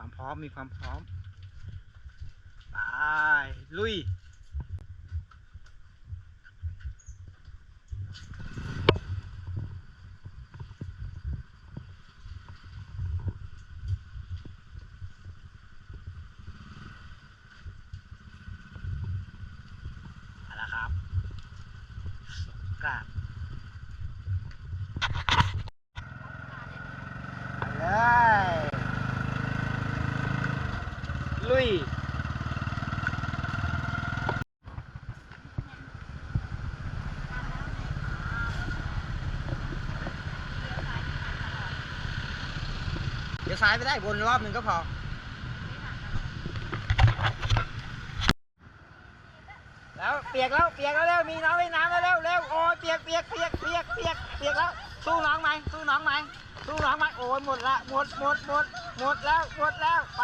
ความพร้อมมีความพร้อมไปลุยเอาละครับสงกานต์ไปเลย ลุยเดี๋ยวซ้ายไปได้วนรอบหนึ่งก็พอ แล้วเปียกแล้วเปียกแล้วเร็วมีน้องเล่นน้ำแล้วเร็วเร็วโอ้ยเปียกเปียกเปียกเปียกเปียกเปียกแล้วสู้น้องไหมสู้น้องไหมสู้น้องไหมโอ้ยหมดละหมดหมดหมดหมดแล้วหมดแล้วไป